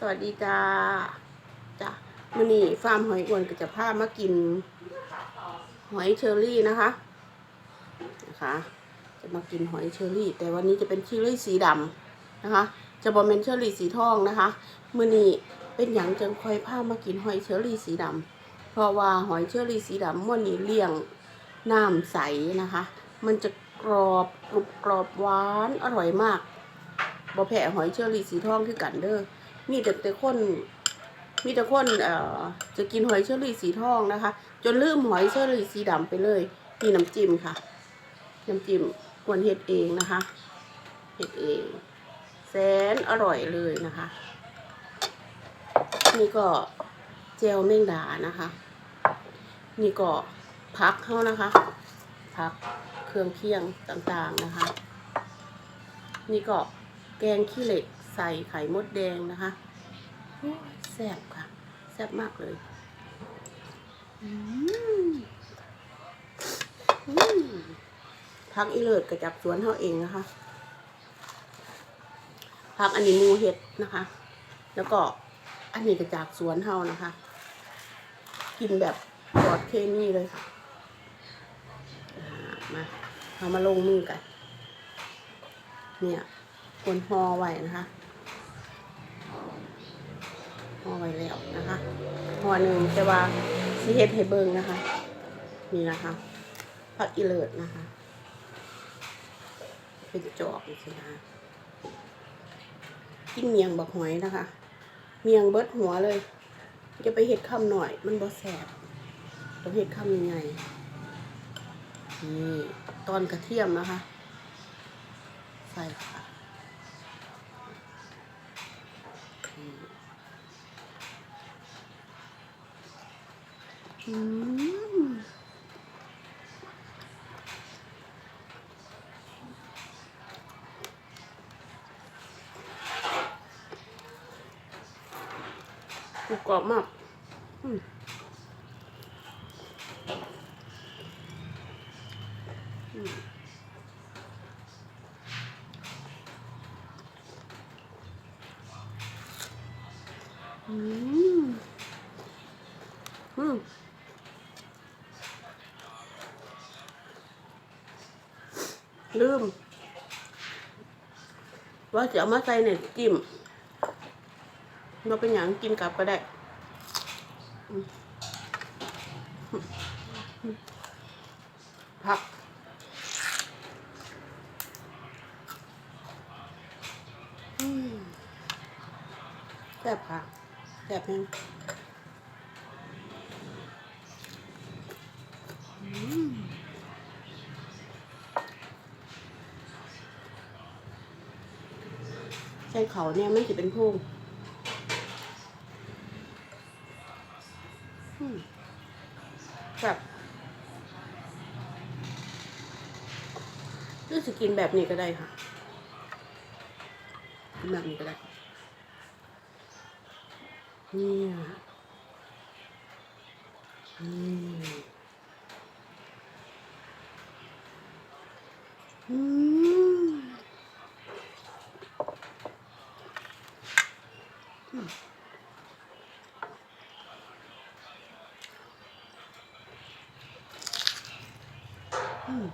สวัสดีจ้าจ้ะมื่อนี้ฟาร์มหอยอ้วนก็จะพามากิน หอยเชอรี่นะคะนะคะจะมากินหอยเชอรี่ แต่วันนี้จะเป็นเชอรี่สีดำนะคะ จะบอเป็นเชอรี่สีทองนะคะมื่อนี้เป็นอย่างจังคอยพามากินหอยเชอรี่สีดำเพราะว่าหอยเชอรี่สีดำมื่อนี้เลี้ยงน้ำใสนะคะ มันจะกรอบกรุบกรอบหวานอร่อยมากบ่แพ้หอยเชอรี่สีทองคือกันเด้อ มีแต่แต่คนมีแต่คนเอ่อจะกินหอยเชอรี่สีทองนะคะ จนลืมหอยเชอรี่สีดำไปเลยนี่น้ำจิ้มค่ะ น้ำจิ้มกวนเฮ็ดเองนะคะเฮ็ดเอง แสนอร่อยเลยนะคะ นี่ก็เจลเม่งดานะคะ นี่ก็พักเข้านะคะ พักเครื่องเคียงต่างๆนะคะ นี่ก็แกงขี้เหล็ก ใส่ไข่มดแดงนะคะแซ่บค่ะ แซ่บมากเลยพักอีเลิศกระจับสวนเท่าเองนะคะพักอันนี้มูเห็ดนะคะ แล้วก็อันนี้กระจากสวนเฮานะคะ กินแบบปลอดเคมีเลยค่ะมาเรามาลงมือกัน เนี่ยคนห่อไว้นะคะ ห่อไว้แล้วนะคะห่อหนึ่งแต่ว่าสิเฮ็ดให้เบิ่งนะคะ นี่นะคะผักอีเลิศนะคะ เป็นจอกนี่สินะคะกินเมียงบักหอยนะคะ เมียงเบิดหัวเลยจะไปเห็ดคำหน่อย มันบ่แสบต้องเห็ดคำยังไงนี่ตอนกระเทียมนะคะ ใส่ค่ะ กรุบกรอบมากอืม ลืม ว่าจะเอามาใส่ในจิ้มเราเป็นอย่างกินกลับก็ได้ผักแซ่บค่ะแบบนั้นอื เขาเนี่ยมันจะเป็นพุ่งอืมแบบหรือจะกินแบบนี้ก็ได้ค่ะกินแบบนี้ก็ได้เนี่ยนี่อืมอืมอืม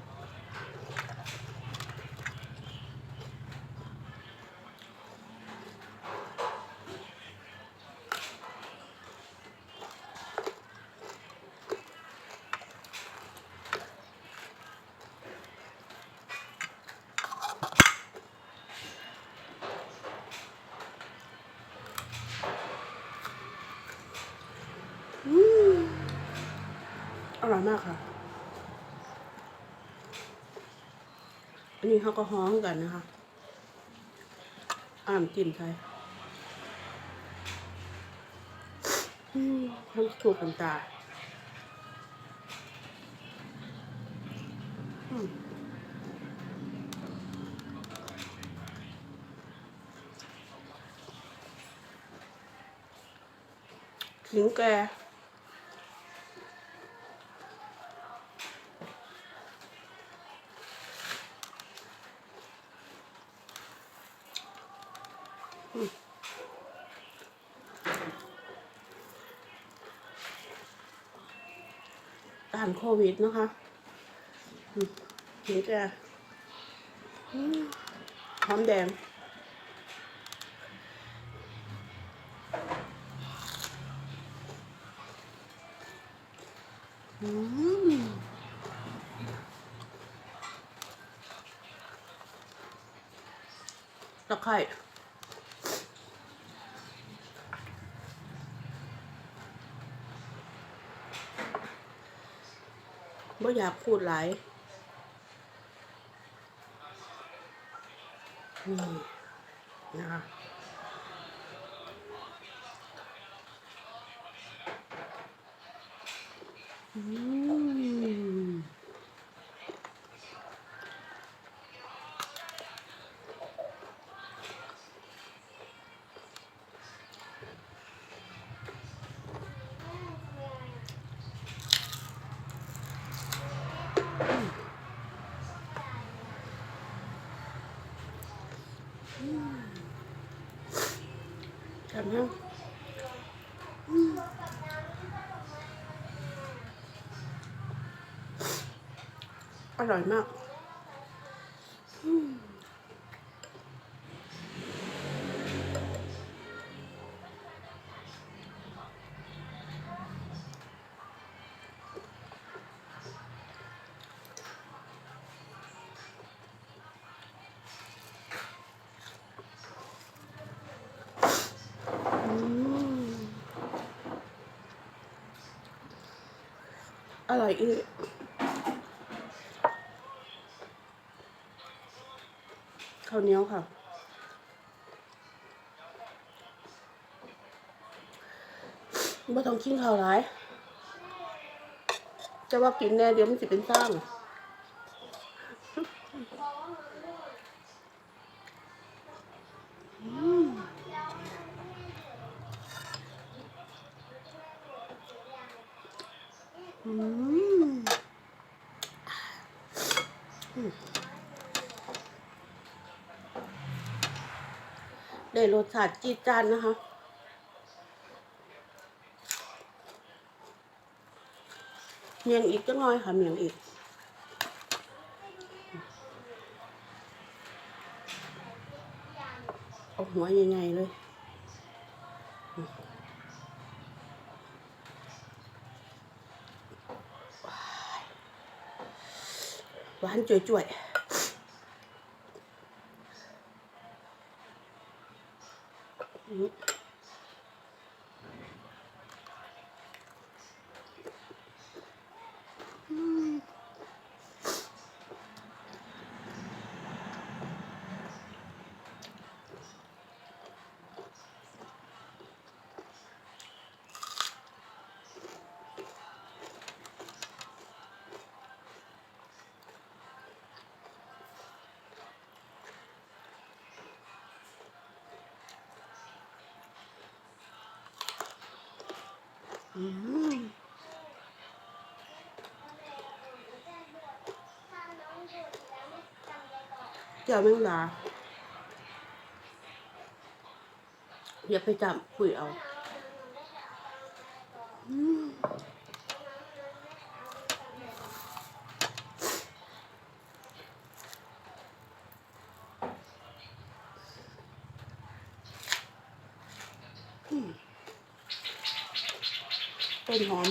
อืมอร่อย มากค่ะ อันนี้เขาก็ฮ้องกันนะคะ อ่านกลิ่นใช่อืมทั้งถูกกันตาอืมขิงแกานโควิดนะคะอืมเห็นจะอืมหอมแดง อืมตะไคร่ ไม่อยากพูดหลายนี่นะคะอืม ทำให้อร่อยมาก อร่อยอีกข้าวเหนียวค่ะไม่ต้องกินข้าวร้าย จะว่ากินแน่เดี๋ยวมันจะเป็นสร้าง ได้รสชาติจีดจานนะคะเมียงอีกจังน่อยค่ะเมียงอีกเอาหัวใหญ่ๆเลยานจ่วยๆ เจ้าแมงดาอย่าไปจับปุ๋ยเอาอืมอืม ต้นหอม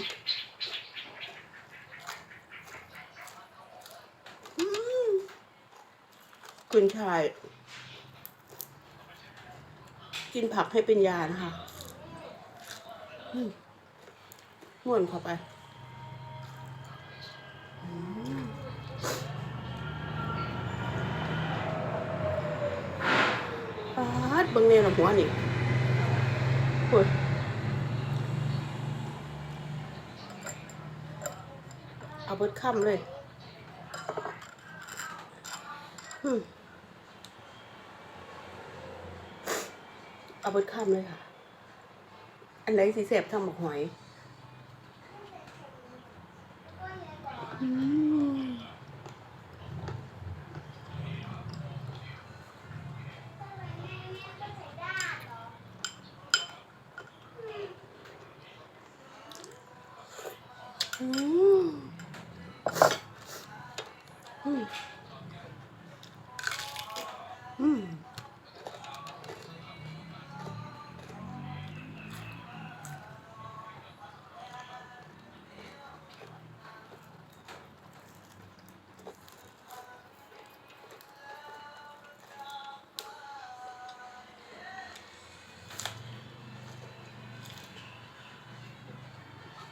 กุนชาย กินผักให้เป็นยานะคะม่วนเข้าไปปาดบิ่งแน่ละหัวนี่โอ้ย เอาเบิดค่ำเลยเอาเบิดค่ำเลยค่ะ อันไหนสีเสบทำหมกหอย อืม 嗯。嗯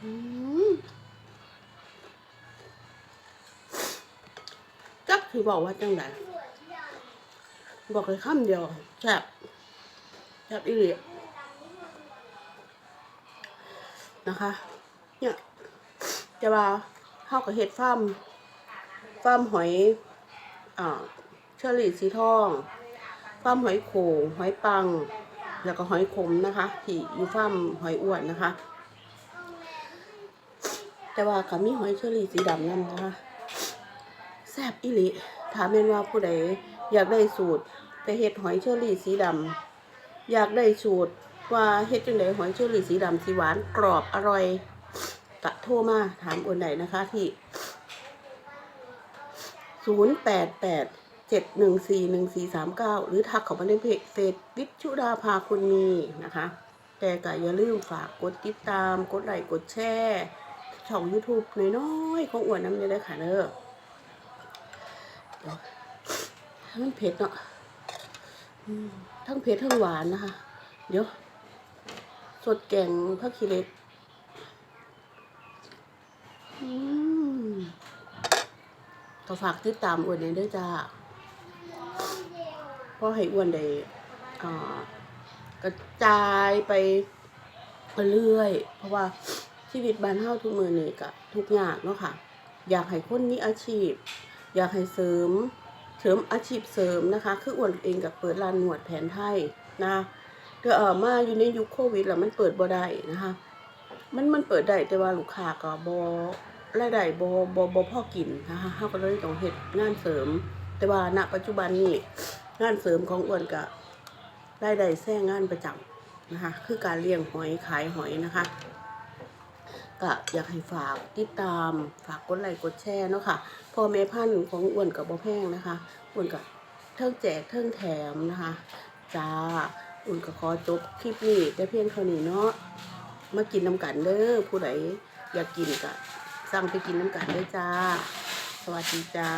嗯 กที่บอกว่าจังไดบอกเลยคำเดียวแซบแซบอีหลีนะคะ เนี่ยจะว่าเข้ากับเห็ดฟ้ามฟ้ามหอยอ่าเชอรี่สีทองฟ้ามหอยโขงหอยปัง แล้วก็หอยขมนะคะ ที่อยู่ฟามหอยอ้วนนะคะ แต่ว่าก็มีหอยเชอรี่สีดำนั่นนะคะ แซ่บอีหลิถามแม่นว่าผู้ใดอยากได้สูตรไปเฮ็ดหอยเชอรี่สีดำอยากได้สูตรว่าเฮ็ดจังไดหอยเชอรี่สีดำสีหวานกรอบอร่อยกะโทรมาถามอ้วนไหนนะคะที่ศูนย์แปดแปดเจ็ดหนึ่งสี่หนึ่งสี่สามเก้าหรือทักเข้ามาในเพจเฟซวิชุดาภาคุณมีนะคะ แต่ก็อย่าลืมฝากกดติดตาม กดไลค์กดแชร์ช่อง YouTube น้อยๆของอ้วนน้ำเนี่ยเลยค่ะเด้อเดี๋ยวให้ มันเผ็ดเนาะทั้งเผ็ดทั้งหวานนะคะ เดี๋ยว สดแกงผักขี้เหล็กอืมก็ฝากติดตามอ้วนเนี่ยด้วยจ้าเพราะให้อ้วนได้อ่ากระจายไปเรื่อย เพราะว่าชีวิตบ้านเฮาทุกมือนี่ก็ทุกอย่างเนาะค่ะ อยากให้คนมีอาชีพ อยากให้เสริมเสริมอาชีพเสริมนะคะ คืออ้วนเองกับเปิดร้านนวดแผนไทยนะก็เออมาอยู่ในยุคโควิดแล้วมันเปิดบ่ได้นะคะ มันมันเปิดได้แต่ว่าลูกค้าก็บ่รายได้บ่บ่บ่พอกินนะคะเฮาก็เลยต้องเฮ็ดงานเสริม แต่ว่าณปัจจุบันนี้งานเสริมของอ้วนก็รายได้แซงงานประจำนะคะ คือการเลี้ยงหอยขายหอยนะคะ ก็อยากให้ฝากติดตาม ฝากกดไลค์กดแชร์เนาะค่ะพ่อแม่พันธุ์ของอ้วนกับบ่แพงนะคะอ้วนกับเทิงแจกเทิงแถมนะคะจ้าอุ่นก็ขอจบคลิปนี้แต่เพียงเท่านี้เนาะมากินน้ำกันเด้อผู้ใดอยากกินก็สั่งไปกินน้ำกันเด้อจ้า สวัสดีจ้า